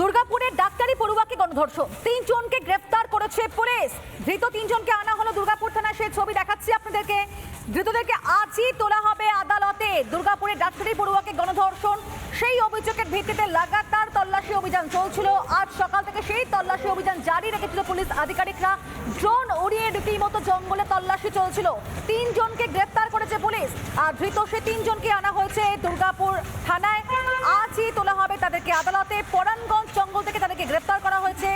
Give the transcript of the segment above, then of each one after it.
দুর্গাপুরের ডাক্তারি পড়ুয়াকে গণধর্ষণ। তিনজনকে গ্রেফতার করেছে পুলিশ। ধৃত তিনজনকে আনা হলো দুর্গাপুর থানায়। সেই ছবি দেখাচ্ছি আপনাদেরকে। ধৃতদেরকে আজই তোলা হবে আদালতে। দুর্গাপুরের ডাক্তারি পড়ুয়াকে গণধর্ষণ। সেই অভিযোগের ভিত্তিতে লাগাতার তল্লাশি অভিযান চলছিল। আজ সকাল থেকে সেই তল্লাশি অভিযান জারি রেখেছিল পুলিশ আধিকারিকরা। ড্রোন উড়িয়ে রীতিমতো জঙ্গলে তল্লাশি চলছিল। তিনজনকে গ্রেফতার করেছে পুলিশ। আর ধৃত সে তিনজনকে আনা হয়েছে দুর্গাপুর থানায়। আজই হবে তাদেরকে আদালতে পরানগঞ্জ জঙ্গল থেকে তাদেরকে গ্রেফতার করা হয়েছে।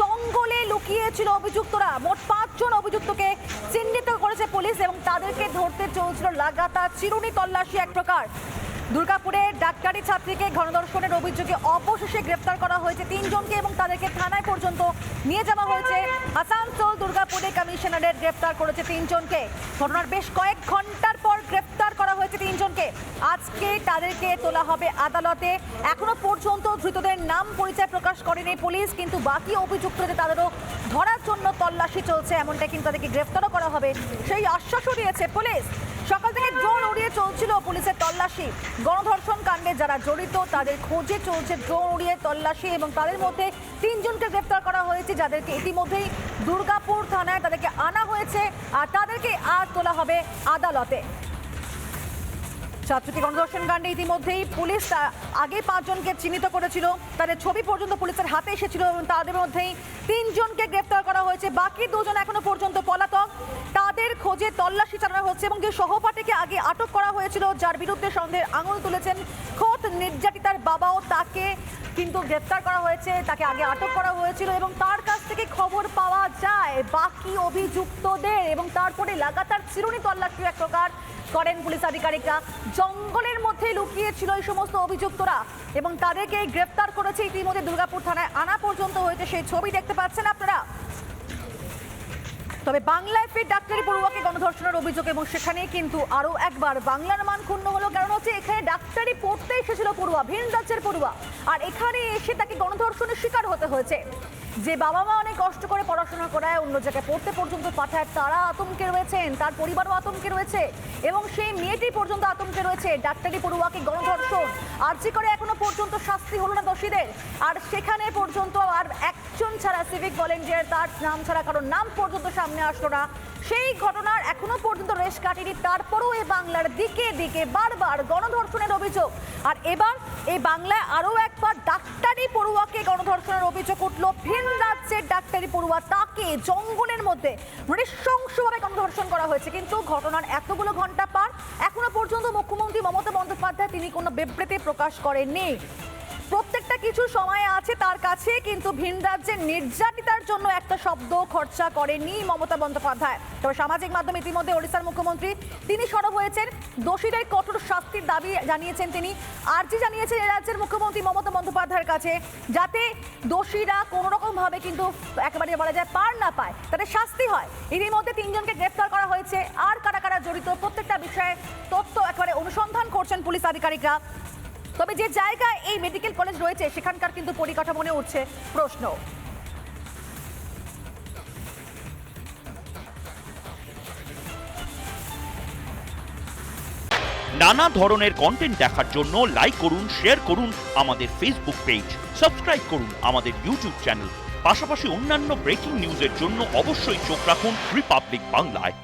জঙ্গলে লুকিয়েছিল অভিযুক্তরা। মোট পাঁচজন অভিযুক্তকে চিহ্নিত করেছে পুলিশ এবং তাদেরকে ধরতে চলছিল লাগাতার চিরুনি তল্লাশি এক প্রকার। দুর্গাপুরের ডাক্তারি ছাত্রীকে গণধর্ষণের অভিযোগে অবশেষে গ্রেফতার করা হয়েছে তিনজনকে এবং তাদেরকে থানায় পর্যন্ত নিয়ে যাওয়া হয়েছে। আসানসোল দুর্গাপুরে কমিশনারের গ্রেফতার করেছে তিনজনকে। ঘটনার বেশ কয়েক ঘণ্টার পর গ্রেফতার করা হয়েছে তিনজনকে আজকে তাদেরকে তোলা হবে আদালতে। এখনও পর্যন্ত ধৃতদের নাম পরিচয় প্রকাশ করেনি পুলিশ, কিন্তু বাকি অভিযুক্তদের তাদেরও ধরার জন্য তল্লাশি চলছে এমনটা কিন্তু তাদেরকে গ্রেফতারও করা হবে। সেই আশ্বাসও দিয়েছে পুলিশ। সকাল থেকে ড্রোন উড়িয়ে চলছিল পুলিশের তল্লাশি। গণধর্ষণ কাণ্ডে যারা জড়িত, তাদের খোঁজে চলছে ড্রোন উড়িয়ে তল্লাশি এবং তাদের মধ্যে তিনজনকে গ্রেফতার করা হয়েছে, যাদেরকে ইতিমধ্যেই দুর্গাপুর থানায় তাদেরকে আনা হয়েছে, আর তাদেরকে আজ তোলা হবে আদালতে। ছাত্রীকে গণধর্ষণ কাণ্ডে ইতিমধ্যেই পুলিশ আগে পাঁচজনকে চিহ্নিত করেছিল। তাদের ছবি পর্যন্ত পুলিশের হাতে এসেছিল এবং তাদের মধ্যেই তিনজনকে গ্রেপ্তার করা হয়েছে। বাকি দুজন এখনও পর্যন্ত পলাতক। তাদের খোঁজে তল্লাশি চালানো হচ্ছে এবং যে সহপাঠীকে আগে আটক করা হয়েছিল, যার বিরুদ্ধে সন্দেহের আঙুল তুলেছেন খোদ নির্যাতিতার বাবাও, তাকে কিন্তু গ্রেপ্তার করা হয়েছে, তাকে আগে আটক করা হয়েছিল এবং তার কাছ থেকে খবর পাওয়া যায়। বাকি অভিযুক্তদের এবং তারপরে লাগাতার চিরুনি তল্লাশি এক প্রকার করেন পুলিশ আধিকারিকরা। জঙ্গলের মধ্যে লুকিয়েছিল এই সমস্ত অভিযুক্তরা এবং তাদেরকে গ্রেফতার করেছে ইতিমধ্যে দুর্গাপুর থানায়। আনা পর্যন্ত হয়েছে সেই ছবি দেখতে পাচ্ছেন আপনারা। তবে বাংলায় ফের ডাক্তারি পড়ুয়াকে গণধর্ষণের অভিযোগ এবং সেখানে কিন্তু আরও একবার বাংলার মান ক্ষুণ্ণ হলো। কারণ হচ্ছে এখানে ডাক্তারি পড়তে এসেছিল পড়ুয়া, ভিন রাজ্যের পড়ুয়া। আর এখানে এসে তাকে গণধর্ষণের শিকার হতে হয়েছে। যে বাবা মা অনেক কষ্ট করে পড়াশোনা করায়, অন্য জায়গায় পড়তে পর্যন্ত পাঠায়, তারা আতঙ্কে রয়েছেন, তার পরিবারও আতঙ্কে রয়েছে এবং সেই মেয়েটি পর্যন্ত আতঙ্কে রয়েছে। ডাক্তারি পড়ুয়াকে গণধর্ষণ, আর্জি করে এখনও পর্যন্ত শাস্তি হলো না দোষীদের। আর সেখানে পর্যন্ত আর একজন ছাড়া সিভিক ভলেন্টিয়ার তার নাম ছাড়া কারণ নাম পর্যন্ত সামনে আসলো না। সেই ঘটনার এখনও পর্যন্ত রেশ কাটেনি। তারপরও এই বাংলার দিকে দিকে বারবার গণধর্ষণের অভিযোগ। আর এবার এই বাংলায় আরও একবার ডাক্তারি পড়ুয়াকে গণধর্ষণের অভিযোগ উঠল। ভিন রাজ্যের ডাক্তারি পড়ুয়া তাকে জঙ্গলের মধ্যে নৃশংসভাবে গণধর্ষণ করা হয়েছে। কিন্তু ঘটনার এতগুলো ঘণ্টা পার এখনও পর্যন্ত মুখ্যমন্ত্রী মমতা বন্দ্যোপাধ্যায় তিনি কোনো বিবৃতি প্রকাশ করেননি। প্রত্যেকটা কিছু সময় আছে তার কাছে, কিন্তু ভিন রাজ্যের নির্যাতিতার জন্য একটা শব্দ খরচা করেনি মমতা বন্দ্যোপাধ্যায়। তবে সামাজিক মাধ্যমে ইতিমধ্যে ওড়িশার মুখ্যমন্ত্রী তিনি সরব হয়েছেন। দোষীদের কঠোর শাস্তির দাবি জানিয়েছেন তিনি। আর্জি জানিয়েছেন এ রাজ্যের মুখ্যমন্ত্রী মমতা বন্দ্যোপাধ্যায়ের কাছে, যাতে দোষীরা কোনো রকম কিন্তু একেবারে বলা যায় পার না পায় তাদের শাস্তি হয়। ইতিমধ্যে তিনজনকে গ্রেফতার করা হয়েছে। আর কারা কারা জড়িত, প্রত্যেকটা বিষয়ে তথ্য একেবারে অনুসন্ধান করছেন পুলিশ আধিকারিকরা। তবে যে জায়গায় এই মেডিকেল কলেজ রয়েছে, সেখানকার কিন্তু পরিকাঠামো নিয়ে উঠছে প্রশ্ন। নানা ধরনের কন্টেন্ট দেখার জন্য লাইক করুন শেয়ার করুন আমাদের ফেসবুক পেজ সাবস্ক্রাইব করুন আমাদের ইউটিউব চ্যানেল পাশাপাশি অন্যান্য ব্রেকিং নিউজের জন্য অবশ্যই চোখ রাখুন রিপাবলিক বাংলায়